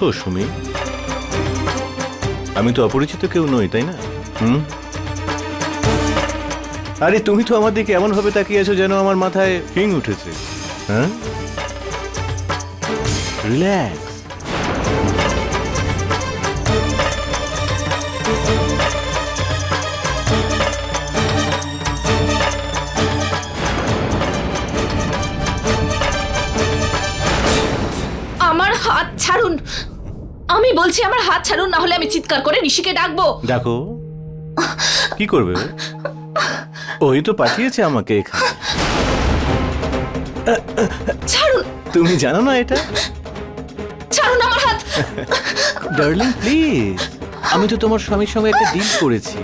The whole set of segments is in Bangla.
বসো সুমি? আমি তো অপরিচিত কেউ নই, তাই না? হুম? আরে, তুমি তো আমার দিকে এমন ভাবে তাকিয়ে আছো যেন আমার মাথায় হিং উঠেছে। হ্যাঁ? রিল্যাক্স। আমি বলছি আমার হাত ছাড়ুন না হলে আমি চিৎকার করে ঋষিকে ডাকবো। দেখো কি করবে? ও? ওই তো পাঠিয়েছে আমাকে এখানে। ছাড়ুন। তুমি জানো না এটা? ছাড়ুন আমার হাত। ডার্লিং প্লিজ আমি তো তোমার স্বামীর সঙ্গে একটা ডিল করেছি।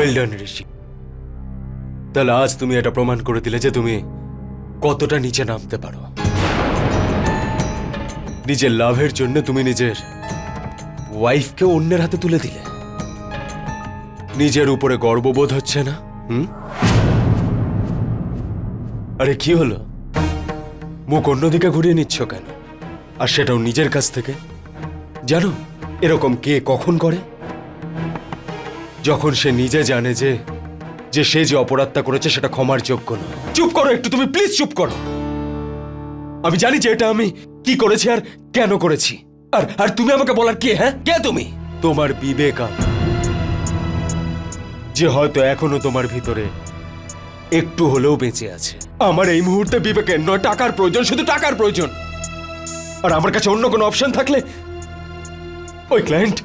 Well done Rishi. তাহলে আজ তুমি এটা প্রমাণ করে দিলে যে তুমি কতটা নিচে নামতে পারো। নিজের লাভের জন্য তুমি নিজের ওয়াইফকে অন্যের হাতে তুলে দিলে। নিজের উপরে গর্ববোধ হচ্ছে না, হুম? আরে কি হলো? মুখ অন্যদিকে ঘুরিয়ে নিচ্ছ কেন? আর সেটাও নিজের কাছ থেকে? জানো, এরকম কে কখন করে? যখন সে নিজে জানে যে যে সে যে অপরাধটা করেছে সেটা ক্ষমার যোগ্য না। চুপ করো একটু, তুমি প্লিজ চুপ করো। আমি জানি যে এটা আমি কি করেছি আর কেন করেছি। আর আর তুমি আমাকে বলার কে হ্যাঁ? কে তুমি? তোমার বিবেকা যে হয়তো এখনও তোমার ভিতরে একটু হলেও বেঁচে আছে। আমার এই মুহূর্তে বিবেকের নয়, টাকার প্রয়োজন, শুধু টাকার প্রয়োজন। আর আমার কাছে অন্য কোনো অপশন থাকলে, ওই ক্লায়েন্ট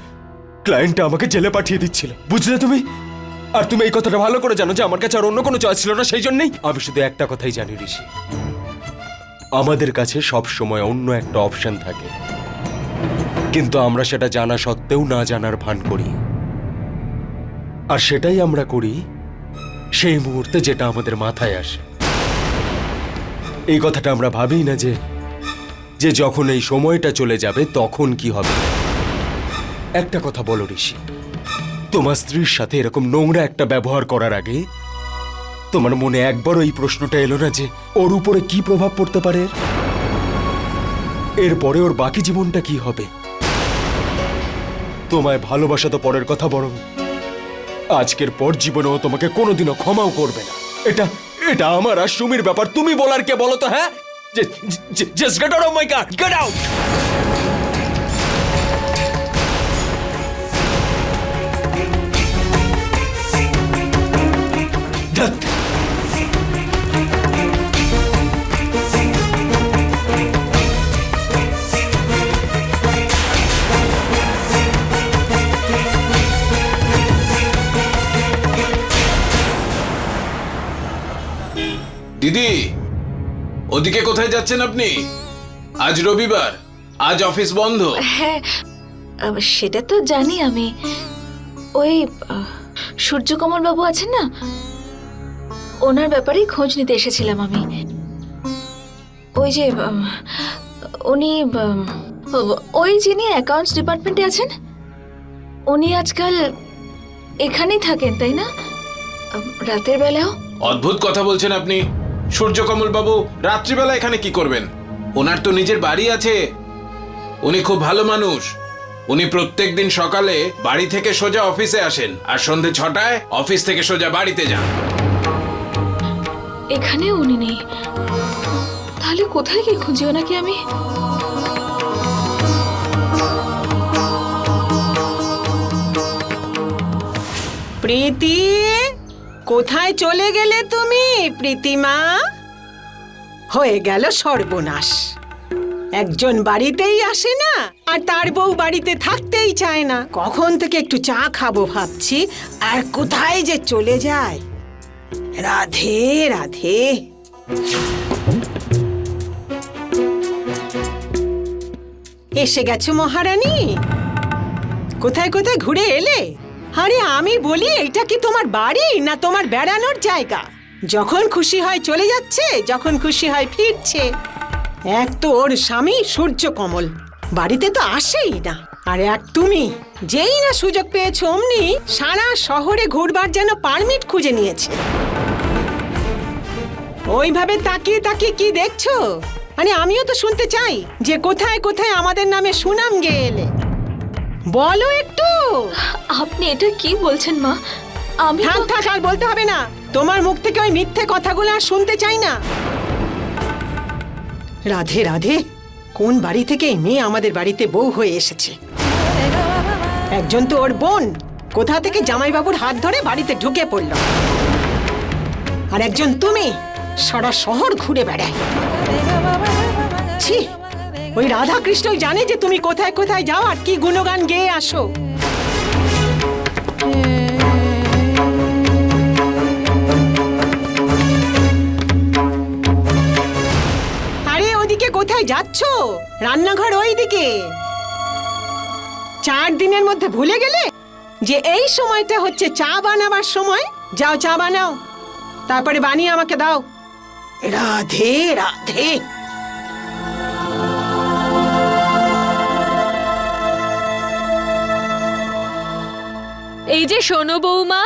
ক্লায়েন্টটা আমাকে জেলে পাঠিয়ে দিচ্ছিল। বুঝলে তুমি? আর তুমি এই কথাটা ভালো করে জানো যে আমার কাছে আর অন্য কোনো চয়েস ছিল না, সেই জন্যই। আমি শুধু একটা কথাই জানি, ঋষি। আমাদের কাছে সব সময় অন্য একটা অপশন থাকে। কিন্তু আমরা সেটা জানা সত্ত্বেও না জানার ভান করি। আর সেটাই আমরা করি সেই মুহূর্তে যেটা আমাদের মাথায় আসে। এই কথাটা আমরা ভাবি না যে যে যখন এই সময়টা চলে যাবে তখন কি হবে? একটা কথা বলো ঋষি। তোমার স্ত্রীর সাথে এরকম নোংরা একটা ব্যবহার করার আগে তোমার মনে একবারও এই প্রশ্নটা এলো না যে ওর উপরে কি প্রভাব পড়তে পারে? এর? এরপরে ওর বাকি জীবনটা কি হবে? তোমায় ভালোবাসা তো পরের কথা বরং আজকের পর জীবনেও তোমাকে কোনোদিনও ক্ষমাও করবে না। এটা এটা আমার আর সুমির ব্যাপার। তুমি বলার কে বলো তো হ্যাঁ? Just get out my car দিদি ওদিকে কোথায় যাচ্ছেন আপনি? আজ রবিবার আজ অফিস বন্ধ। হ্যাঁ সেটা তো জানি আমি। ওই সূর্যকমল বাবু আছেন না? ওনার ব্যাপারেই খোঁজ নিতে এসেছিলাম আমি। ওই যে উনি ওই যিনি অ্যাকাউন্টস ডিপার্টমেন্টে আছেন উনি আজকাল এখানেই থাকেন তাই না? রাতের বেলাও? অদ্ভুত কথা বলছেন আপনি। সূর্যকমল বাবু রাত্রিবেলা এখানে কি করবেন? ওনার তো নিজের বাড়ি আছে। উনি খুব ভালো মানুষ। উনি প্রত্যেক দিন সকালে বাড়ি থেকে সোজা অফিসে আসেন আর সন্ধে ছটায় অফিস থেকে সোজা বাড়িতে যান। এখানে উনি নেই। তাহলে কোথায় গিয়ে খুঁজি ওনাকে আমি? প্রীতি? কোথায় চলে গেলে তুমি, প্রীতিমা? হয়ে গেল সর্বনাশ। একজন বাড়িতেই আসে না, আর তার বউ বাড়িতে থাকতেই চায় না। কখন থেকে একটু চা খাব ভাবছি, আর কোথায় যে চলে যায়? রাধে রাধে। এসে গেছো মহারানী? কোথায় কোথায় ঘুরে এলে? আরে আমি বলি, এটা কি তোমার বাড়ি না তোমার বেড়ানোর জায়গা? যখন খুশি হয় চলে যাচ্ছে, যখন খুশি হয় ফিরছে। এক তো ওর স্বামী সূর্য কমল বাড়িতে তো আসেই না। আর এক তুমি, যেই না সুযোগ পেয়েছ অমনি সারা শহরে ঘুরবার যেন পারমিট খুঁজে নিয়েছে। ওইভাবে তাকিয়ে তাকিয়ে কি দেখছ? মানে আমিও তো শুনতে চাই যে কোথায় কোথায় আমাদের নামে সুনাম গেয়ে এলে বলো একটু। আপনি এটা কি বলছেন মা? আমি থাক থাক আর বলতে হবে না। তোমার মুখ থেকে ওই মিথ্যে কথাগুলো আর শুনতে চাই না। রাধে রাধে কোন বাড়ি থেকে এই মেয়ে আমাদের বাড়িতে বউ হয়ে এসেছে? একজন তো ওর বোন। কোথা থেকে জামাইবাবুর হাত ধরে বাড়িতে ঢুকে পড়ল? আর একজন তুমি সারা শহর ঘুরে বেড়ায়। ছি ওই রাধা কৃষ্ণই জানে যে তুমি কোথায় কোথায় যাও আর কি গুণগান গেয়ে আসো। আরে, ওদিকে কোথায় যাচ্ছ? রান্নাঘর ওইদিকে। চার দিনের মধ্যে ভুলে গেলে? যে এই সময়টা হচ্ছে চা বানাবার সময়। যাও, চা বানাও। তারপরে বানিয়ে আমাকে দাও। রাধে রাধে। এই যে শোনো বৌমা।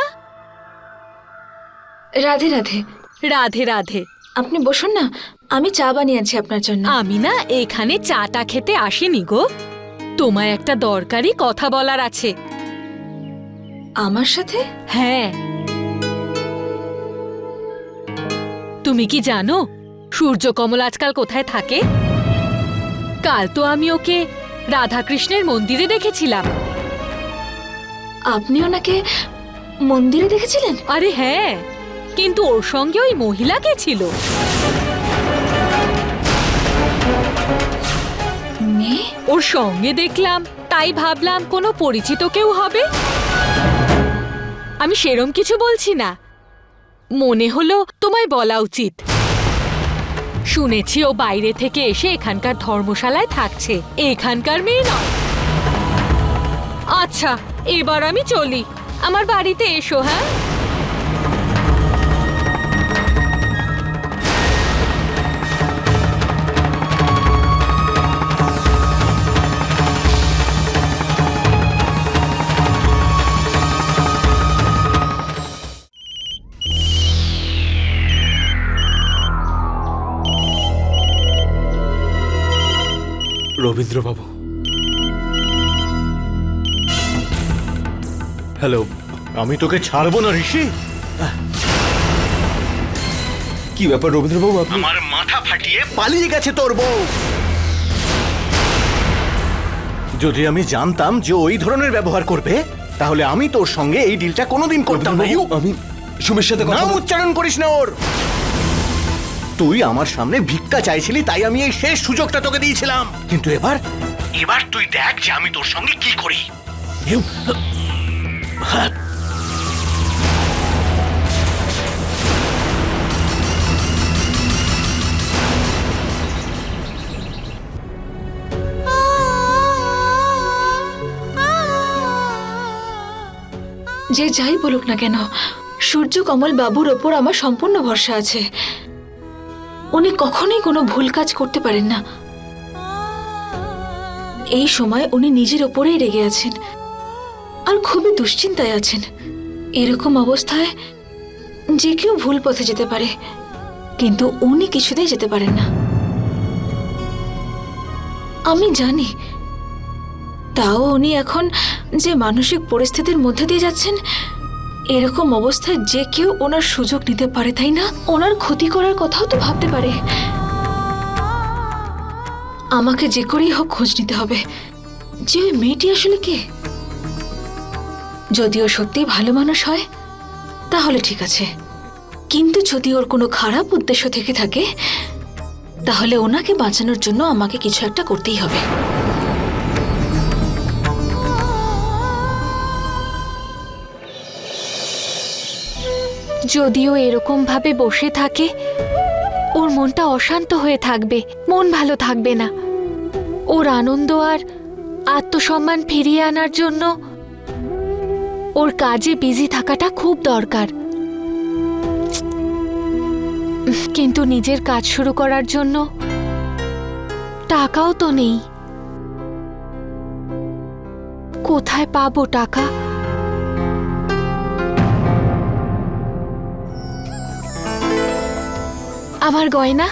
রাধে রাধে। রাধে রাধে। আপনি বসুন না আমি চা বানিয়ে আছি আপনার জন্য। আমি না এখানে চাটা খেতে আসিনি গো। তোমায় একটা দরকারি কথা বলার আছে। আমার সাথে? হ্যাঁ। তুমি কি জানো সূর্যকমল আজকাল কোথায় থাকে? কাল তো আমি ওকে রাধাকৃষ্ণের মন্দিরে দেখেছিলাম। আপনি ওনাকে মন্দিরে দেখেছিলেন? আরে হ্যাঁ কিন্তু ওর সঙ্গে ওই মহিলা কে ছিল? মেয়ে ওর সঙ্গে দেখলাম তাই ভাবলাম কোনো পরিচিত কেউ হবে? আমি সেরম কিছু বলছি না। মনে হলো তোমায় বলা উচিত। শুনেছি ও বাইরে থেকে এসে এখানকার ধর্মশালায় থাকছে। এখানকার মেয়ে নয়। আচ্ছা এবার আমি চলি। আমার বাড়িতে এসো হ্যাঁ? রবীন্দ্রবাবু হ্যালো আমি তোকে ছাড়বো না ঋষি। কি ব্যাপার রবীন্দ্রবাবু আপনি আমার মাথা ফাটিয়ে পালিয়ে গেছে তোর বউ। যদি আমি জানতাম যে ওই ধরনের ব্যবহার করবে তাহলে আমি তোর সঙ্গে এই ডিলটা কোনোদিন করতাম না। রবীন্দ্রবাবু, আমি সুমির সাথে কথা নাম বল- উচ্চারণ করিস না ওর। তুই আমার সামনে ভিক্ষা চাইছিলি তাই আমি এই শেষ সুযোগটা তোকে দিয়েছিলাম। কিন্তু এবার এবার তুই দেখ যে আমি তোর সঙ্গে কি করি। হ্যাঁ। যে যাই বলুক না কেন, সূর্য কমল বাবুর ওপর আমার সম্পূর্ণ ভরসা আছে। উনি কখনোই কোনো ভুল কাজ করতে পারেন না। এই সময় উনি নিজের ওপরেই রেগে আছেন। আর খুবই দুশ্চিন্তায় আছেন। এরকম অবস্থায় যে কেউ ভুল পথে যেতে পারে, কিন্তু উনি কিছুতেই যেতে পারেন না। আমি জানি, তাও উনি এখন যে মানসিক পরিস্থিতির মধ্যে দিয়ে যাচ্ছেন, এরকম অবস্থায় যে কেউ ওনার সুযোগ নিতে পারে, তাই না? ওনার ক্ষতি করার কথাও তো ভাবতে পারে। আমাকে যে করেই হোক খোঁজ নিতে হবে। যে ওই মেয়েটি আসলে কে? যদিও সত্যি ভালো মানুষ হয়, তাহলে ঠিক আছে। কিন্তু যদি ওর কোনো খারাপ উদ্দেশ্য থেকে থাকে, তাহলে ওনাকে বাঁচানোর জন্য আমাকে কিছু একটা করতেই হবে। যদিও এরকম ভাবে বসে থাকে, ওর মনটা অশান্ত হয়ে থাকবে, মন ভালো থাকবে না। ওর আনন্দ আর আত্মসম্মান ফিরিয়ে আনার জন্য ওর কাজে বিজি থাকাটা খুব দরকার। কিন্তু নিজের কাজ শুরু করার জন্য টাকাও তো নেই। কোথায় পাবো টাকা? আমার গয়না?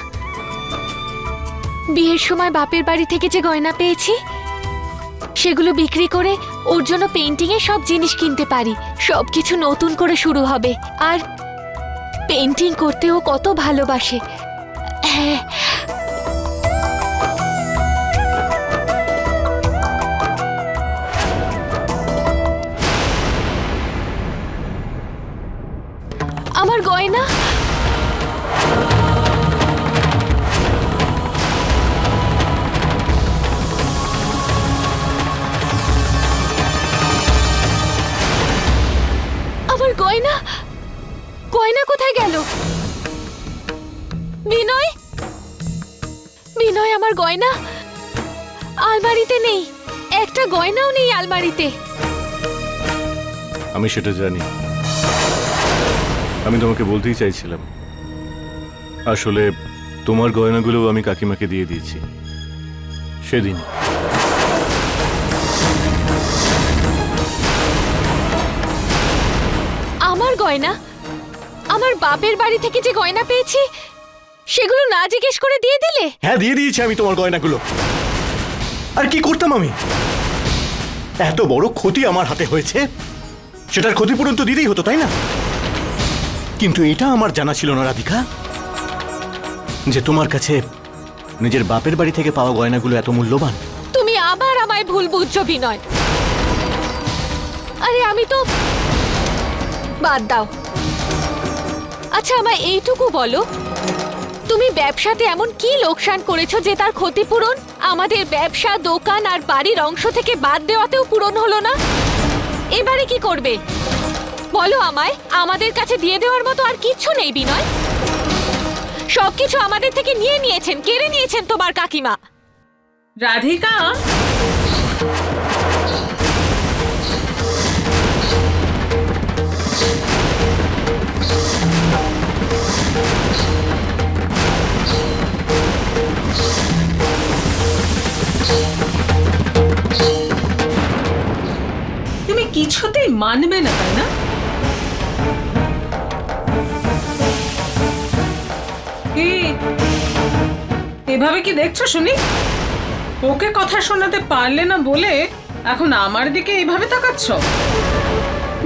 বিয়ের সময় বাপের বাড়ি থেকে যে গয়না পেয়েছি সেগুলো বিক্রি করে ওর জন্য পেন্টিং এর সব জিনিস কিনতে পারি। সবকিছু নতুন করে শুরু হবে। আর পেন্টিং করতেও কত ভালোবাসে। হ্যাঁ। আমার গয়না গয়না কোথায় গেল? বিনয়? বিনয় আমার গয়না? আলমারিতে নেই। একটা গয়নাও নেই আলমারিতে। আমি সেটা জানি। আমি তোমাকে বলতেই চাইছিলাম। আসলে তোমার গয়নাগুলো আমি কাকিমাকে দিয়ে দিয়েছি। সেদিন। আমার গয়না? আমার বাপের বাড়ি থেকে যে গয়না পেয়েছি সেগুলো না জিজ্ঞেস করে দিয়ে দিলে? হ্যাঁ দিয়ে দিয়েছি আমি তোমার গয়নাগুলো। আর কি করতাম আমি? এত বড় ক্ষতি আমার হাতে হয়েছে সেটার ক্ষতিপূরণ তো দিতেই হতো তাই না? কিন্তু এটা আমার জানা ছিল না রাধিকা যে তোমার কাছে নিজের বাপের বাড়ি থেকে পাওয়া গয়নাগুলো এত মূল্যবান। তুমি আবার আমায় ভুল বুঝছ বিনয়। আরে আমি তো বাদ দাও। আচ্ছা আমায় এইটুকু বলো। তুমি ব্যবসাতে এমন কি লোকসান করেছ যে তার ক্ষতিপূরণ আমাদের ব্যবসা, দোকান আর বাড়ির অংশ থেকে বাদ দেওয়াতেও পূরণ হলো না? এবারে কি করবে? বলো আমায়, আমাদের কাছে দিয়ে দেওয়ার মতো আর কিচ্ছু নেই, বিনয়। সবকিছু আমাদের থেকে নিয়ে নিয়েছেন, কেড়ে নিয়েছেন তোমার কাকিমা। রাধিকা? কিছুতেই মানবে না, তাই না? এভাবে কি দেখছ, শুনি? ওকে কথা শোনাতে পারলে না বলে এখন আমার দিকে এইভাবে তাকাচ্ছ?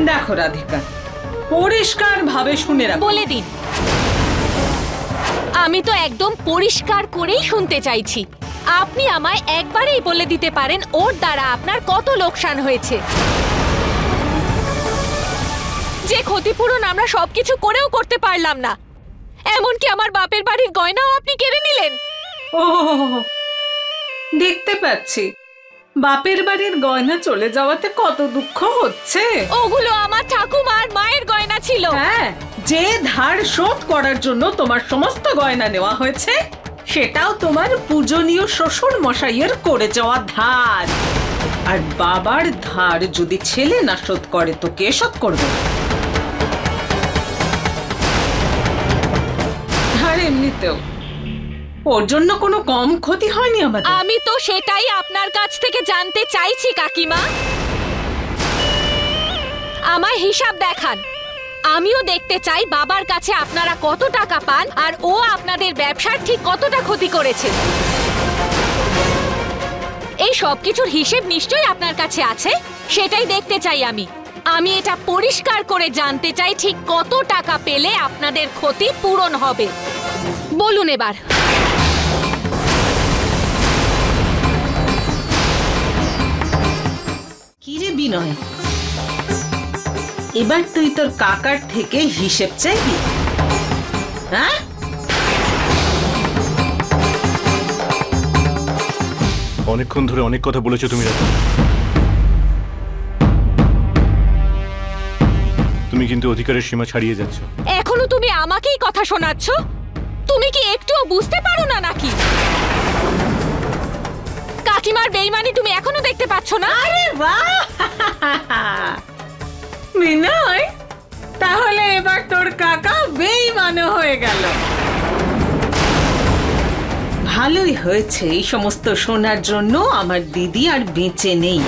দেখো, রাধিকা পরিষ্কার ভাবে শুনে রাখো। বলে দিন। আমি তো একদম পরিষ্কার করেই শুনতে চাইছি। আপনি আমায় একবারেই বলে দিতে পারেন, ওর দ্বারা আপনার কত লোকসান হয়েছে। যে ক্ষতিপূরণ আমরা সবকিছু করেও করতে পারলাম না। এমনকি আমার বাপের বাড়ির গয়নাও আপনি কেড়ে নিলেন। ও দেখতে পাচ্ছি। বাপের বাড়ির গয়না চলে যাওয়াতে কত দুঃখ হচ্ছে। ওগুলো আমার ঠাকুমার মায়ের গয়না ছিল। হ্যাঁ যে ধার শোধ করার জন্য তোমার সমস্ত গয়না নেওয়া হয়েছে সেটাও তোমার পূজনীয় শ্বশুর মশাইয়ের করে যাওয়া ধার। আর বাবার ধার যদি ছেলে না শোধ করে তো কে শোধ করবে? এমনিতেও ওর জন্য কোনো কম ক্ষতি হয়নি আমাদের। আমি তো সেটাই আপনার কাছ থেকে জানতে চাইছি, কাকিমা। আমায় হিসাব দেখান। আমিও দেখতে চাই বাবার কাছে আপনারা কত টাকা পান আর ও আপনাদের ব্যবসার ঠিক কতটা ক্ষতি করেছে। এই সব কিছুর হিসেব নিশ্চয়ই আপনার কাছে আছে, সেটাই দেখতে চাই আমি। আমি এটা পরিষ্কার করে জানতে চাই ঠিক কত টাকা পেলে আপনাদের ক্ষতি পূরণ হবে। বলুন এবার। কি রে বিনয়। এবার তুই তোর কাকার থেকে হিসেব চাইবি। হ্যাঁ? অনেকক্ষণ ধরে অনেক কথা বলেছ তুমি রাতে তুমি কিন্তু অধিকারের সীমা ছাড়িয়ে যাচ্ছ। এখনও তুমি আমাকেই কথা শোনাচ্ছ? তুমি কি একটুও বুঝতে পারো না নাকি? কাকিমার বেইমানি তুমি এখনও দেখতে পাচ্ছ না? আরে বাহ! বিনয় তাহলে এবার তোর কাকা বেইমানও হয়ে গেল। ভালোই হয়েছে এই সমস্ত শোনার জন্য আমার দিদি আর বেঁচে নেই।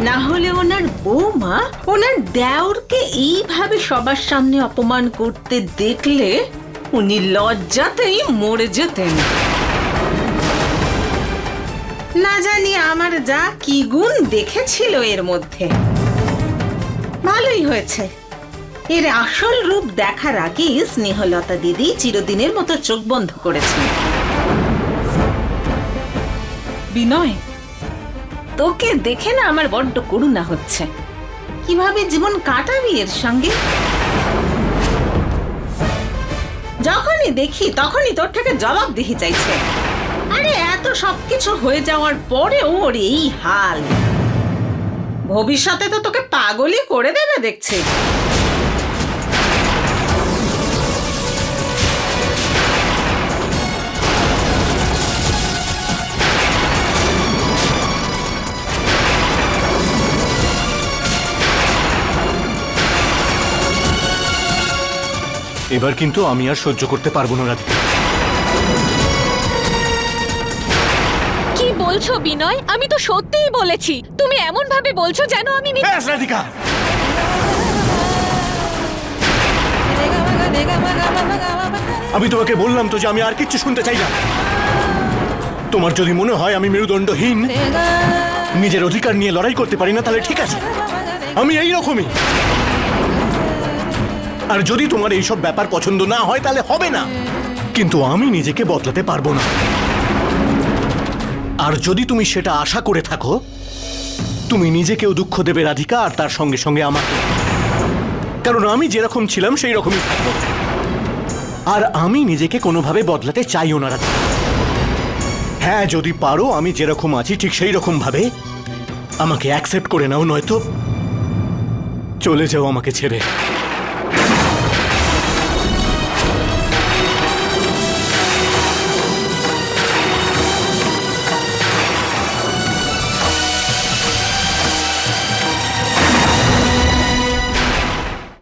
না হলে ওনার বৌমা ওনার দেওরকে এইভাবে সবার সামনে অপমান করতে দেখলে উনি লজ্জাতেই মরে যেতেন। না জানি আমার যা কি গুণ দেখেছিল এর মধ্যে। ভালোই হয়েছে। এর আসল রূপ দেখার আগে স্নেহলতা দিদি চিরদিনের মতো চোখ বন্ধ করেছেন। বিনয়, তোকে দেখে না আমার বড্ড করুণা হচ্ছে। কীভাবে জীবন কাটাবি এর সঙ্গে? যখনই দেখি, তখনই তোর থেকে জবাব দিহি চাইছে। আরে, এত সবকিছু হয়ে যাওয়ার পরে ওর এই হাল। ভবিষ্যতে তো তোকে পাগলই করে দেবে দেখছি। এবার কিন্তু আমি আর সহ্য করতে পারব না রাধিকা। কি বলছো বিনয়? আমি তো সত্যিই বলেছি। তুমি এমন ভাবে বলছো যেন আমি মি- ব্যাস রাধিকা! আমি তোমাকে বললাম তো যে আমি আর কিচ্ছু শুনতে চাই না। তোমার যদি মনে হয় আমি মেরুদণ্ডহীন নিজের অধিকার নিয়ে লড়াই করতে পারি না তাহলে ঠিক আছে। আমি এই রকমই। আর যদি তোমার এইসব ব্যাপার পছন্দ না হয়, তাহলে হবে না। কিন্তু আমি নিজেকে বদলাতে পারব না। আর যদি তুমি সেটা আশা করে থাকো, তুমি নিজেকেও দুঃখ দেবে, রাধিকা, আর তার সঙ্গে সঙ্গে আমাকে। কারণ আমি যেরকম ছিলাম সেই রকমই থাকব। আর আমি নিজেকে কোনোভাবে বদলাতে চাইও না, রাধিকা। হ্যাঁ যদি পারো, আমি যেরকম আছি, ঠিক সেই রকম ভাবে আমাকে অ্যাকসেপ্ট করে নাও, নয়তো চলে যাও আমাকে ছেড়ে।